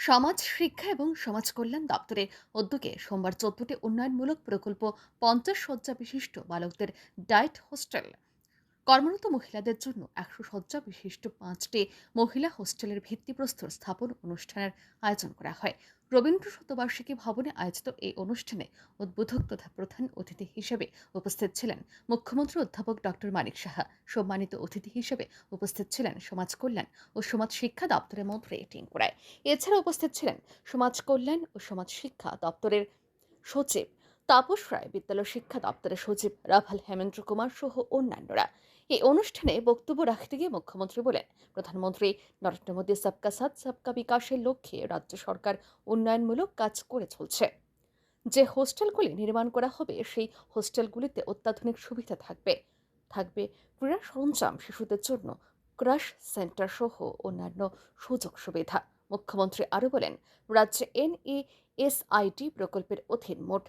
সমাজ শিক্ষা এবং সমাজ কল্যাণ দপ্তরের উদ্যোগে সোমবার চোদ্দটি উন্নয়নমূলক প্রকল্প পঞ্চাশ শয্যা বিশিষ্ট বালকদের ডায়েট হোস্টেল কর্মরত মহিলাদের জন্য একশো শয্যা বিশিষ্ট পাঁচটি মহিলা হোস্টেলের ভিত্তিপ্রস্তর স্থাপন অনুষ্ঠানের আয়োজন করা হয়। রবীন্দ্র শতবার্ষিকী ভবনে আয়োজিত এই অনুষ্ঠানে উদ্বোধক তথা প্রধান অতিথি হিসেবে উপস্থিত ছিলেন মুখ্যমন্ত্রী অধ্যাপক ডক্টর মানিক সাহা, সম্মানিত অতিথি হিসেবে উপস্থিত ছিলেন সমাজ কল্যাণ ও সমাজ শিক্ষা দপ্তরের মন্ত্রী টিঙ্কুরায় এছাড়া উপস্থিত ছিলেন সমাজ কল্যাণ ও সমাজ শিক্ষা দপ্তরের সচিব তাপস রায়, বিদ্যালয় শিক্ষা দপ্তরের সচিব রাভাল হেমেন্দ্র কুমার সহ অন্যান্যরা। এই অনুষ্ঠানে বক্তব্য রাখতে গিয়ে মুখ্যমন্ত্রী বলেন, প্রধানমন্ত্রী নরেন্দ্র মোদী সবকা সাথ, সবকা বিকাশের লক্ষ্যে রাজ্য সরকার উন্নয়নমূলক কাজ করে চলছে। যে হোস্টেলগুলি নির্মাণ করা হবে, সেই হোস্টেলগুলিতে অত্যাধুনিক সুবিধা থাকবে। থাকবে ক্রীড়া সরঞ্জাম শিশুদের জন্য ক্রাশ সেন্টার সহ অন্যান্য সুযোগ সুবিধা। মুখ্যমন্ত্রী আরও বলেন, রাজ্যে এনএএসআইডি প্রকল্পের অধীন মোট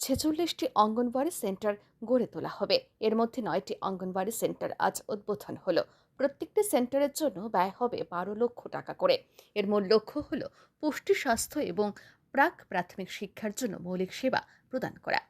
ছেচল্লিশটি অঙ্গনওয়াড়ি সেন্টার গড়ে তোলা হবে। এর মধ্যে নয়টি অঙ্গনওয়াড়ি সেন্টার আজ উদ্বোধন হলো। প্রত্যেকটি সেন্টারের জন্য ব্যয় হবে বারো লক্ষ টাকা করে। এর মূল লক্ষ্য হল পুষ্টি, স্বাস্থ্য এবং প্রাক প্রাথমিক শিক্ষার জন্য মৌলিক সেবা প্রদান করা।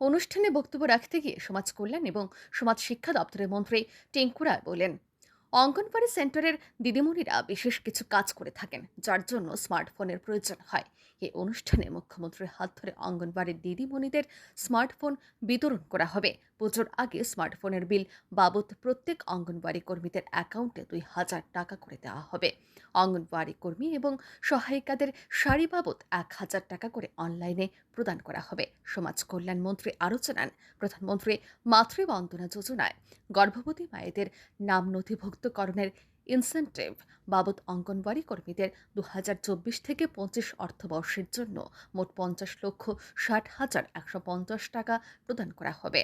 অনুষ্ঠানে বক্তব্য রাখতে গিয়ে সমাজ কল্যাণ এবং সমাজ শিক্ষা দপ্তরের মন্ত্রী টেঙ্কু রায় বলেন অঙ্গনওয়াড়ি সেন্টারের দিদিমণিরা বিশেষ কিছু কাজ করে থাকেন, যার জন্য স্মার্টফোনের প্রয়োজন হয়। এই অনুষ্ঠানে মুখ্যমন্ত্রীর হাত ধরে অঙ্গনওয়াড়ির দিদিমণিদের স্মার্টফোন বিতরণ করা হবে। পুজোর আগে স্মার্টফোনের বিল বাবদ প্রত্যেক অঙ্গনওয়াড়ি কর্মীদের অ্যাকাউন্টে দুই হাজার টাকা করে দেওয়া হবে। অঙ্গনওয়াড়ি কর্মী এবং সহায়িকাদের শাড়ি বাবদ এক হাজার টাকা করে অনলাইনে প্রদান করা হবে। সমাজ কল্যাণ মন্ত্রী আরও জানান, প্রধানমন্ত্রী মাতৃবন্দনা যোজনায় গর্ভবতী মায়েদের নাম নথিভুক্তকরণের ইনসেন্টিভ বাবদ অঙ্গনওয়াড়ি কর্মীদের দু হাজার চব্বিশ থেকে পঁচিশ অর্থবর্ষের জন্য মোট পঞ্চাশ লক্ষ ষাট হাজার একশো পঞ্চাশ টাকা প্রদান করা হবে।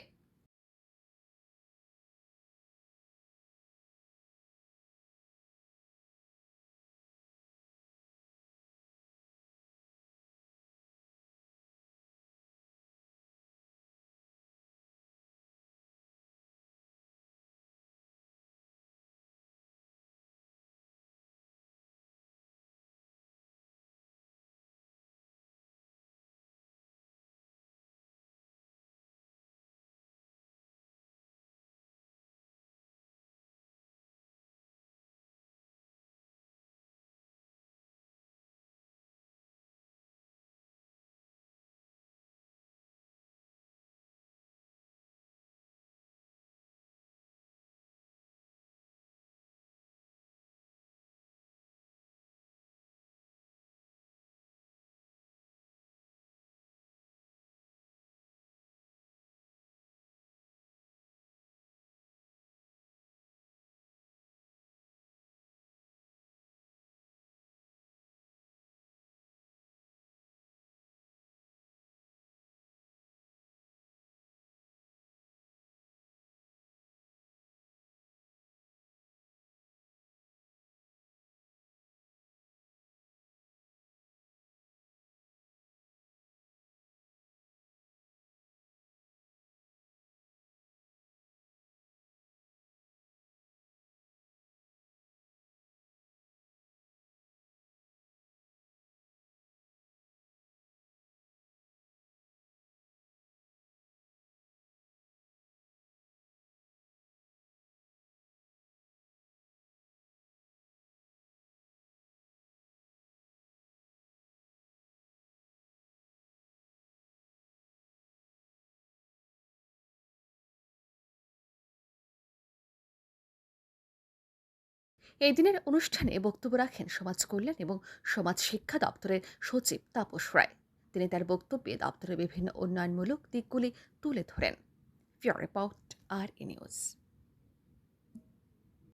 এই দিনের অনুষ্ঠানে বক্তব্য রাখেন সমাজ কল্যাণ এবং সমাজ শিক্ষা দপ্তরের সচিব তাপস রায়। তিনি তার বক্তব্যে দপ্তরের বিভিন্ন উন্নয়নমূলক দিকগুলি তুলে ধরেন। রিপোর্ট, আর নিউজ।